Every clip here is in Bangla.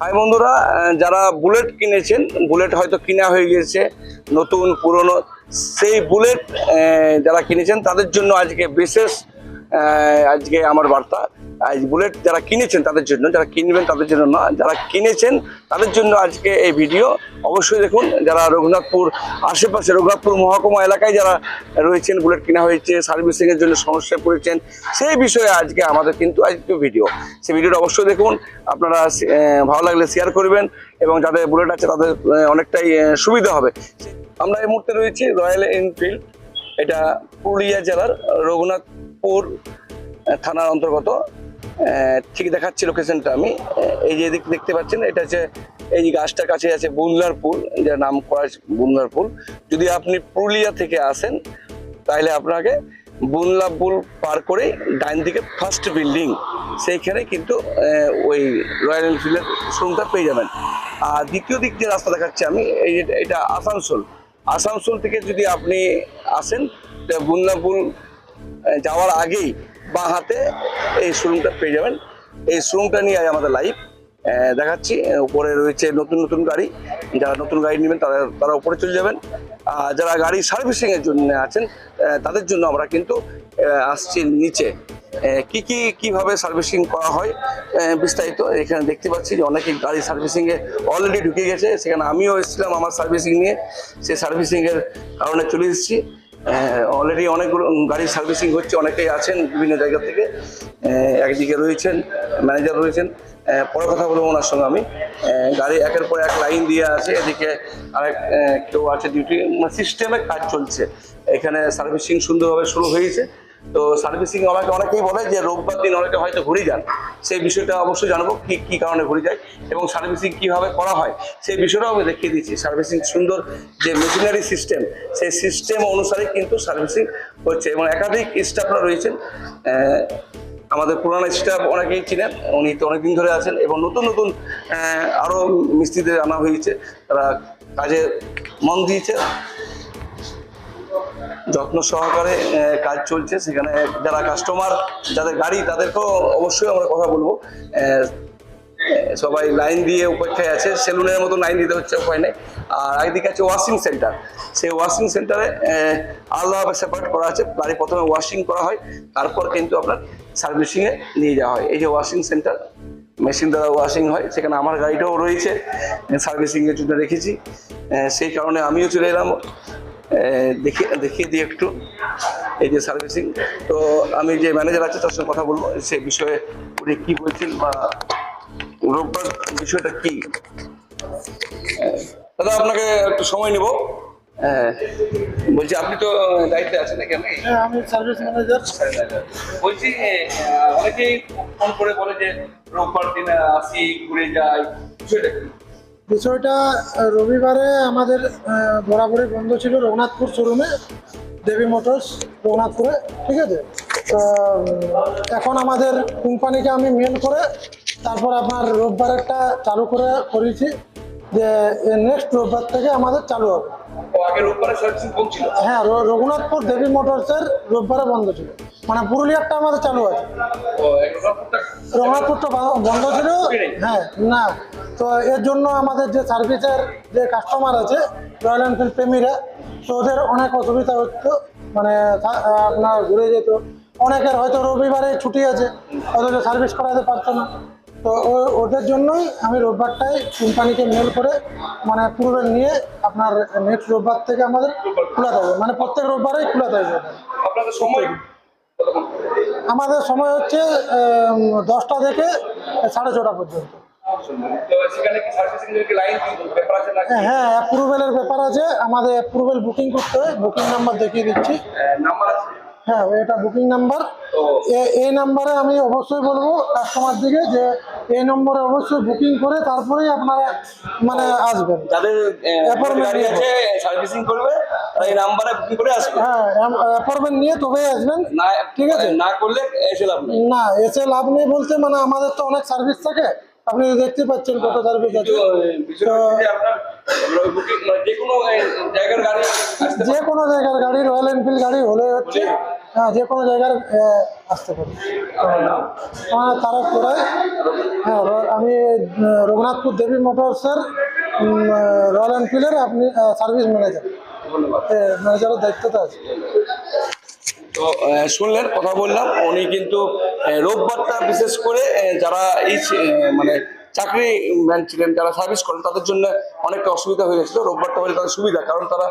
হাই বন্ধুরা যারা বুলেট কিনেছেন, বুলেট হয়তো কিনা হয়ে গিয়েছে, নতুন, পুরনো, সেই বুলেট যারা কিনেছেন, তাদের জন্য আজকে বিশেষ আজকে আমার বার্তা। বুলেট যারা কিনেছেন তাদের জন্য, যারা কিনবেন তাদের জন্য না, যারা কিনেছেন তাদের জন্য আজকে এই ভিডিও। অবশ্যই দেখুন, যারা রঘুনাথপুর, আশেপাশে রঘুনাথপুর মহকুমা এলাকায় যারা রয়েছেন, বুলেট কেনা হয়েছে সার্ভিসিং এর জন্য সমস্যায় পড়েছেন, সেই বিষয়ে আজকে আমাদের কিন্তু আজকে ভিডিও। সেই ভিডিওটা অবশ্যই দেখুন, আপনারা ভালো লাগলে শেয়ার করবেন এবং যাদের বুলেট আছে তাদের অনেকটাই সুবিধা হবে। আমরা এই মুহূর্তে রয়েছি রয়্যাল এনফিল্ড এটা পুরুলিয়া জেলার রঘুনাথপুর থানার অন্তর্গত। ঠিক দেখাচ্ছি লোকেশনটা আমি। এই যে দিক দেখতে পাচ্ছেন, এটা হচ্ছে এই যে গাছটার কাছে আছে বুনলার পুল যার নাম করা বুনলার পুল যদি আপনি পুরুলিয়া থেকে আসেন, তাহলে আপনাকে বুনলা পুল পার করে ডাইন দিকে ফার্স্ট বিল্ডিং সেইখানে কিন্তু ওই রয়্যাল এনফিল্ডের শোরুমটা পেয়ে যাবেন। আর দ্বিতীয় দিক দিয়ে রাস্তা দেখাচ্ছি আমি, এই এটা আসানসোল। আসানসোল থেকে যদি আপনি আসেন বুনলা পুল যাওয়ার আগেই বাঁ হাতে এই শোরুমটা পেয়ে যাবেন। এই শোরুমটা নিয়ে আজ আমাদের লাইভ দেখাচ্ছি। উপরে রয়েছে নতুন নতুন গাড়ি। যারা নতুন গাড়ি নেবেন, তারা তারা উপরে চলে যাবেন। আর যারা গাড়ি সার্ভিসিং এর জন্য আছেন তাদের জন্য আমরা কিন্তু আসছি নিচে। কি কি, কীভাবে সার্ভিসিং করা হয় বিস্তারিত এখানে দেখতে পাচ্ছি যে অনেকে গাড়ি সার্ভিসিং এ অলরেডি ঢুকে গেছে। সেখানে আমিও এসেছিলাম আমার সার্ভিসিং নিয়ে। সেই সার্ভিসিং এর কারণে চলে এসেছি। অলরেডি অনেকগুলো গাড়ি সার্ভিসিং হচ্ছে, অনেকেই আছেন বিভিন্ন জায়গা থেকে। একদিকে রয়েছেন ম্যানেজার রয়েছেন। পরে কথা বলব ওনার সঙ্গে আমি। গাড়ি একের পর এক লাইন দিয়ে আছে, এদিকে আরেক কেউ আছে ডিউটি সিস্টেমে কাজ চলছে। এখানে সার্ভিসিং সুন্দরভাবে শুরু হয়েছে। তো সার্ভিসিং আমাকে অনেকেই বলে যে রোববার দিন অনেকে হয়তো ঘুরে যান। সেই বিষয়টা অবশ্যই জানব কি কি কারণে ঘুরে যায় এবং সার্ভিসিং কীভাবে করা হয়, সেই বিষয়টাও আমি দেখিয়ে দিচ্ছি। সার্ভিসিং সুন্দর যে মেশিনারি সিস্টেম, সেই সিস্টেম অনুসারে কিন্তু সার্ভিসিং হচ্ছে এবং একাধিক স্টাফরা রয়েছেন। আমাদের পুরানো স্টাফ অনেকেই চিনেন উনি তো অনেকদিন ধরে আছেন এবং নতুন নতুন আরও মিস্ত্রিদের আনা হয়েছে। তারা কাজে মন দিয়েছে যত্ন সহকারে কাজ চলছে। সেখানে যারা কাস্টমার যাদের গাড়ি, তাদেরকেও অবশ্যই আমরা কথা বলব। সবাই লাইন দিয়ে অপেক্ষায় আছে। সেলুনের মতো লাইন দিতে হচ্ছে, উপায় নেই। আর একদিকে আছে ওয়াশিং সেন্টার সেই ওয়াশিং সেন্টারে আলাদাভাবে সেপারেট করা আছে। গাড়ি প্রথমে ওয়াশিং করা হয়, তারপর কিন্তু আপনার সার্ভিসিংয়ে নিয়ে যাওয়া হয়। এই যে ওয়াশিং সেন্টার মেশিন দ্বারা ওয়াশিং হয়। সেখানে আমার গাড়িটাও রয়েছে। সার্ভিসিংয়ের জন্য রেখেছি। সেই কারণে আমিও চলে এলাম। দেখিয়ে দেখিয়ে দিই একটু। এই যে সার্ভিসিং তো আমি যে ম্যানেজার আছে তার সঙ্গে কথা বলব। সে বিষয়ে উনি কি বলছেন বা রোববার বিষয়টা কি? দাদা আপনাকে একটু সময় নেব। বলছি আপনি তো দায়িত্বে আছেন এখানে হ্যাঁ আমি সার্ভিস ম্যানেজার বলছি অনেকেই ফোন করে বলে যে রোববার দিনে আসি ঘুরে যাই। বিষয়টা কি? বিষয়টা রবিবারে আমাদের বরাবরই বন্ধ ছিল রঘুনাথপুর শোরুমে দেবী মোটরস রঘুনাথপুরে ঠিক আছে? তো এখন আমাদের কোম্পানিকে আমি মেল করে তারপর আপনার রোববার একটা চালু করে করেছি যে নেক্সট রোববার থেকে আমাদের চালু হবে। হ্যাঁ রঘুনাথপুর দেবী মোটরসের রোববারে বন্ধ ছিল। মানে পুরুলিয়ারটা আমাদের চালু আছে। রঘুনাথপুরটা বন্ধ ছিল। হ্যাঁ না। তো এর জন্য আমাদের যে সার্ভিসের যে কাস্টমার আছে রয়্যাল এনফিল্ড প্রেমীরা তো ওদের অনেক অসুবিধা হতো মানে আপনার ঘুরে যেত। অনেকের হয়তো রবিবারে ছুটি আছে অথচ সার্ভিস করাতে পারতো না। তো ও- ওদের জন্যই আমি রোববারটাই কোম্পানিকে মেল করে মানে পূর্বের নিয়ে আপনার নেক্সট রোববার থেকে আমাদের খোলা থাকবে। মানে প্রত্যেক রোববারেই খোলা থাকবে। আপনাদের সময় আমাদের সময় হচ্ছে দশটা থেকে সাড়ে ছটা পর্যন্ত। হ্যাঁ অ্যাপ্রুভেলের ব্যাপার আছে। আমাদের অ্যাপ্রুভেল বুকিং করতে হয় বুকিং নাম্বার দেখিয়ে দিচ্ছি। হ্যাঁ এটা বুকিং নাম্বার এই নাম্বারে আমি অবশ্যই বলব কাস্টমার দিকে যে এই নম্বরে অবশ্যই বুকিং করে তারপরেই আপনারা মানে আসবেন। যাদের গাড়ি আছে সার্ভিসিং করবে এই নাম্বারে বুকিং করে আসবে। হ্যাঁ অ্যাপয়েন্টমেন্ট নিয়ে তবেই আসবেন। না ঠিক আছে। না করলে এসে লাভ নেই। না এসে লাভ নেই বলতে মানে আমাদের তো অনেক সার্ভিস থাকে। আপনি দেখতে পাচ্ছেন কত সার্ভিস আছে। যে কোনো জায়গার গাড়ি যে কোনো জায়গার গাড়ি রয়্যাল এনফিল্ড গাড়ি হলে হচ্ছে হ্যাঁ যে কোনো জায়গার আসতে পারে। আমার তারা পুরায় হ্যাঁ আমি রঘুনাথপুর দেবী মোটরসের রয়্যাল এনফিল্ডের আপনি সার্ভিস ম্যানেজার ধন্যবাদ। ম্যানেজারের দায়িত্বতে আছে। তো শুনলেন, কথা বললাম। উনি কিন্তু রোববারটা বিশেষ করে যারা এই মানে চাকরি ম্যান ছিলেন, যারা সার্ভিস করেন, তাদের জন্য অনেকটা অসুবিধা হয়ে গেছিল। রোববারটা হলে তাদের সুবিধা, কারণ তারা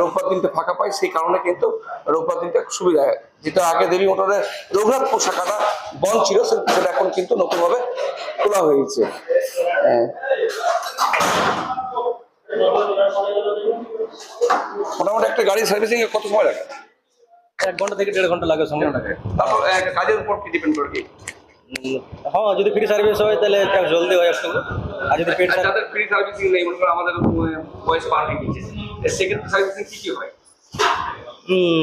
রোববার দিনটা ফাঁকা পায়, সেই কারণে কিন্তু রোববার দিনটা সুবিধা যেটা আগে দেবী মোটরের রঘুনাথপুর শাখাটা বন্ধ ছিল সেটা এখন কিন্তু নতুনভাবে খোলা হয়েছে মোটামুটি একটা গাড়ি সার্ভিসিং এ কত সময় লাগে? এক ঘণ্টা থেকে দেড় ঘণ্টা লাগে সময়। তারপর কাজের উপর কি ডিপেন্ড করে কি? হ্যাঁ যদি ফ্রি সার্ভিস হয় তাহলে জলদি হয় একটু আর যদি পেড যাদের ফ্রি সার্ভিসিং নেই মনে করো আমাদের বয়স পার হয়ে গেছে সেক্ষেত্রে সার্ভিসিং কি কি হয়?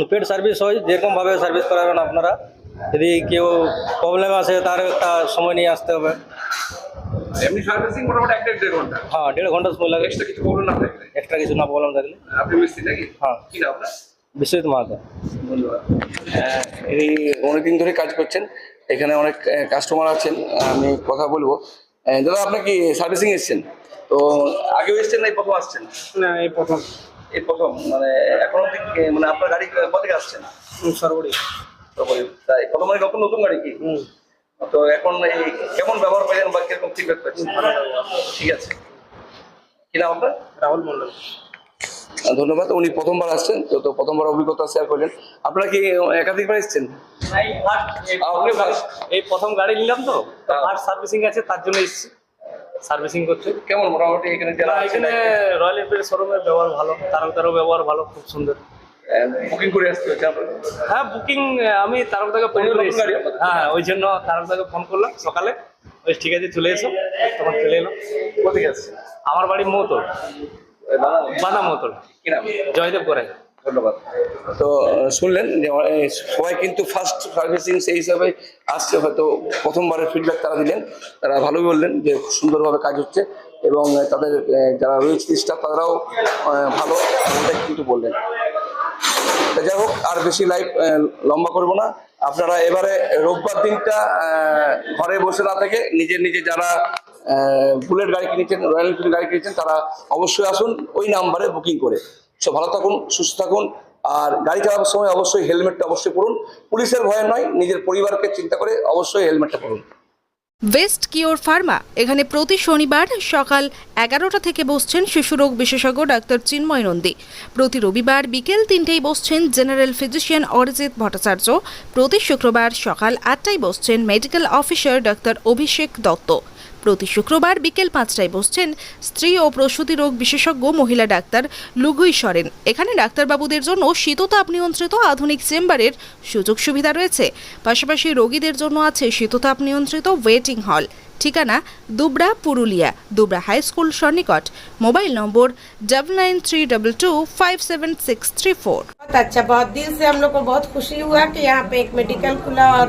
পেড সার্ভিস হয় যেরকম ভাবে সার্ভিস করাবেন আপনারা। যদি কেউ প্রবলেম আছে তার একটা সময় নিয়ে আসতে হবে। এমনি সার্ভিসিং মোটামুটি এক দেড় দেড় ঘণ্টা। হ্যাঁ দেড় ঘণ্টা সময় লাগে। এক্সট্রা কিছু প্রবলেম না থাকলে। এক্সট্রা কিছু না প্রবলেম থাকলে। আপনি মিস্ত্রি নাকি? হ্যাঁ। কি আপনার? বিশ্বজিৎ মাহাতো। ধন্যবাদ এই অনেকদিন ধরে কাজ করছেন। এখানে অনেক কাস্টমার আছেন আমি কথা বলব। দাদা আপনি কি সার্ভিসিং এসেছেন? তো আগেও এসেছেন না এই প্রথম আসছেন? না এই প্রথম। এই প্রথম মানে এখন অব্দি মানে আপনার গাড়ি কদিকে আসছেন সর্বরি বলি, তাই প্রথম মানে নতুন নতুন গাড়ি কি? তো এখন এই কেমন ব্যবহার পাইছেন বা কীরকম ফিডব্যাক পাচ্ছেন? ঠিক আছে। কি নাম আপনার? রাহুল মন্ডল ধন্যবাদ উনি প্রথমবার আসছেন তো প্রথমবার অভিজ্ঞতা শেয়ার করলেন। আপনারা কি একাধিকবার এসেছেন? এই প্রথম গাড়ি নিলাম তো হ্যাঁ। ফার্স্ট সার্ভিসিং আছে তার জন্য এসেছি। সার্ভিসিং করতে। কেমন মোটামুটি এখানে যারা এখানে রয়্যাল এনফিল্ড শোরুমের ব্যবহার ভালো তারও ব্যবহার ভালো খুব সুন্দর। বুকিং করে আসতে হচ্ছে হ্যাঁ বুকিং আমি ফোন করে। হ্যাঁ হ্যাঁ, ওই জন্য ফোন করলাম সকালে। ওই ঠিক আছে চলে এসো। তখন চলে এলো কোথায় আসছেন? আমার বাড়ি মৌতল। কি নাম জয়দেব করে ধন্যবাদ। তো শুনলেন যে সবাই কিন্তু ফার্স্ট সার্ভিসিং সেই হিসাবে আসছে, হয়তো প্রথমবারের ফিডব্যাক তারা দিলেন। তারা ভালোই বললেন যে সুন্দরভাবে কাজ হচ্ছে এবং তাদের যারা রয়েছে স্টাফ তারাও ভালো। এমনটাই কিন্তু বললেন। যাই হোক, আর বেশি লাইভ লম্বা করব না। আপনারা এবারে রোববার দিনটা ঘরে বসে না থেকে নিজের নিজে যারা বুলেট গাড়ি কিনেছেন, রয়্যাল এনফিল্ড গাড়ি কিনেছেন, তারা অবশ্যই আসুন ওই নাম্বারে বুকিং করে। সো ভালো থাকুন, সুস্থ থাকুন, আর গাড়ি চালানোর সময় অবশ্যই হেলমেটটা অবশ্যই পরুন। পুলিশের ভয়ে নয়, নিজের পরিবারকে চিন্তা করে অবশ্যই হেলমেটটা পরুন। ওয়েস্ট কিওর ফার্মা এখানে প্রতি শনিবার সকাল এগারোটা থেকে বসছেন শিশুরোগ বিশেষজ্ঞ ডাক্তার চিন্ময় নন্দী। প্রতি রবিবার বিকেল তিনটেই বসছেন জেনারেল ফিজিশিয়ান অরিজিৎ ভট্টাচার্য। প্রতি শুক্রবার সকাল আটটায় বসছেন medical officer doctor Abhishek Dutta. প্রতি শুক্রবার বিকেল পাঁচটায় বসছেন স্ত্রী ও প্রসূতি রোগ বিশেষজ্ঞ মহিলা ডাক্তার লুগুই সরেন এখানে ডাক্তারবাবুদের জন্য শীততাপ নিয়ন্ত্রিত আধুনিক চেম্বারের সুযোগ সুবিধা রয়েছে পাশাপাশি রোগীদের জন্য আছে শীততাপ নিয়ন্ত্রিত ওয়েটিং হল ঠিকানা Dubra Purulia Dubra high school সন্নিকট mobile number double nine three double two five seven six three four बहुत अच्छा बहुत दिल से हम लोग को बहुत खुशी हुआ कि यहाँ पे एक मेडिकल खुला और